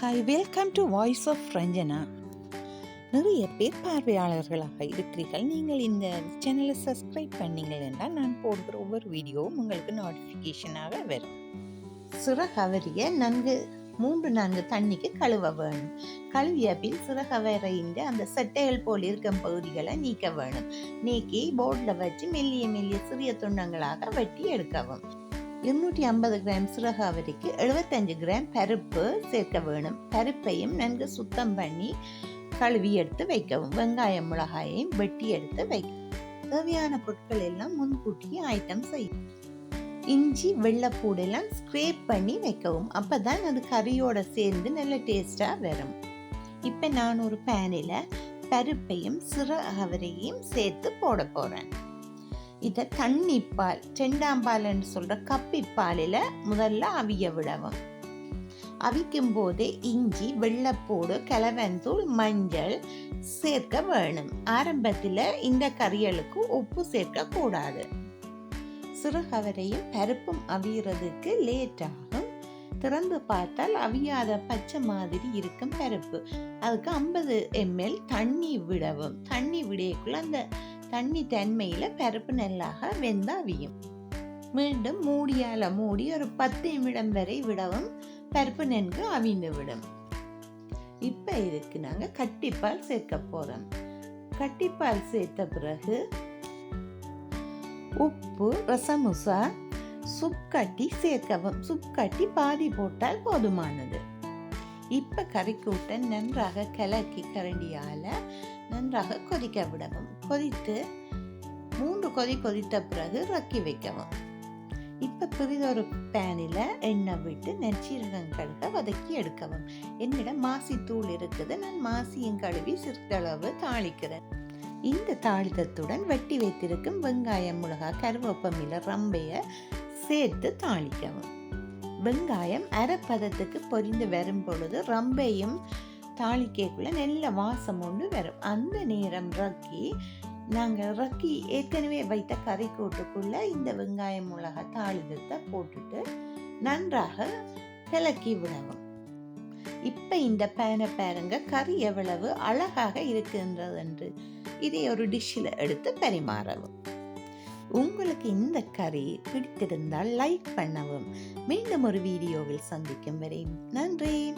Hi welcome to voice of Ranjana நிறைய பேர் பார்வையாளர்களாக இருக்கிறீர்கள். நீங்கள் இந்த சேனலை சப்ஸ்கிரைப் பண்ணீங்கன்னா நான் போடுகிற ஒவ்வொரு வீடியோவும் உங்களுக்கு நோட்டிஃபிகேஷனாக வரும். சிறகவரியை நன்கு மூன்று நான்கு தண்ணிக்கு கழுவ வேணும். கழுவிய பின் சிறகவரையின் அந்த சட்டைகள் போல் இருக்கும் பகுதிகளை நீக்க வேணும். நீக்கி போர்டில் வச்சு மெல்லிய மெல்லிய சிறிய துண்டங்களாக வெட்டி எடுக்கவும். இருநூற்றி ஐம்பது கிராம் சிறகாவரிக்கு எழுபத்தஞ்சு கிராம் பருப்பு சேர்க்க வேணும். பருப்பையும் நன்கு சுத்தம் பண்ணி கழுவி எடுத்து வைக்கவும். வெங்காயம் மிளகாயையும் வெட்டி எடுத்து வைக்கவும் தேவையான பொருட்கள் எல்லாம் முன்கூட்டியே ஐட்டம் செய்யும் இஞ்சி வெள்ளைப்பூடு எல்லாம் ஸ்க்ரேப் பண்ணி வைக்கவும். அப்போ தான் அது கறியோட சேர்ந்து நல்ல டேஸ்டா வரும். இப்போ நான் ஒரு பேனில் பருப்பையும் சிறகவரையும் சேர்த்து போட போகிறேன் இதை தண்ணிப்பால் செண்டாம் சொல்கிற கப்பிப்பாலில் முதல்ல அவிய விடவும். அவிக்கும் போதே இஞ்சி வெள்ளைப்பூடு கிளவந்தூள் மஞ்சள் சேர்க்க வேணும். ஆரம்பத்தில் இந்த கறிகளுக்கு உப்பு சேர்க்க கூடாது. சிறுகவரையும் பருப்பும் அவியறதுக்கு லேட் ஆகும். திறந்து பார்த்தால் அவியாத பச்சை மாதிரி இருக்கும் பருப்பு. அதுக்கு ஐம்பது எம்எல் தண்ணி விடவும். தண்ணி விடையக்குள்ள அந்த தண்ணி தன்மையில் பருப்பு நல்லாக வெந்த அவியும் மீண்டும் மூடியால மூடி ஒரு பத்து நிமிடம் வரை விடவும் பருப்பு நன்கு அவிந்து விடும். இப்போ இதுக்கு நாங்கள் கட்டிப்பால் சேர்க்க போகிறோம் கட்டிப்பால் சேர்த்த பிறகு உப்பு ரசமுசா சுப்கட்டி சேர்க்கவும். சுப்கட்டி பாதி போட்டால் போதுமானது. இப்போ கறிக்கூட்ட நன்றாக கலக்கி கரண்டியால் நன்றாக கொதிக்க விடவும். கொதித்து மூன்று கொதி கொதித்த பிறகு ரக்கி வைக்கவும். இப்போ பெரிதொரு பேனில் எண்ணெய் விட்டு நெச்சீரகம் கழுக வதக்கி எடுக்கவும். என்னிடம் மாசி தூள் இருக்குது. நான் மாசியும் கழுவி சிறிதளவு தாளிக்கிறேன். இந்த தாளிதத்துடன் வெட்டி வைத்திருக்கும் வெங்காயம் மிளகா கருவேப்பமில ரம்பைய சேர்த்து தாளிக்கவும். வெங்காயம் அரைப்பதத்துக்கு பொரிந்து வரும் பொழுது ரம்பையும் தாளிக்கைக்குள்ள நல்ல வாசம் ஒன்று வரும். அந்த நேரம் ரக்கி நாங்கள் ரக்கி ஏற்கனவே வைத்த கறி கூட்டுக்குள்ள இந்த வெங்காயம் மிளகா தாளிதத்தை போட்டுட்டு நன்றாக கிளக்கி விடவும். இப்போ இந்த பேனை பாருங்க கறி எவ்வளவு அழகாக இருக்கின்றது என்று இதை ஒரு டிஷ்ஷில் எடுத்து பரிமாறவும். உங்களுக்கு இந்த கறி பிடித்திருந்தால் லைக் பண்ணவும். மீண்டும் ஒரு வீடியோவில் சந்திக்கும் வரை நன்றி.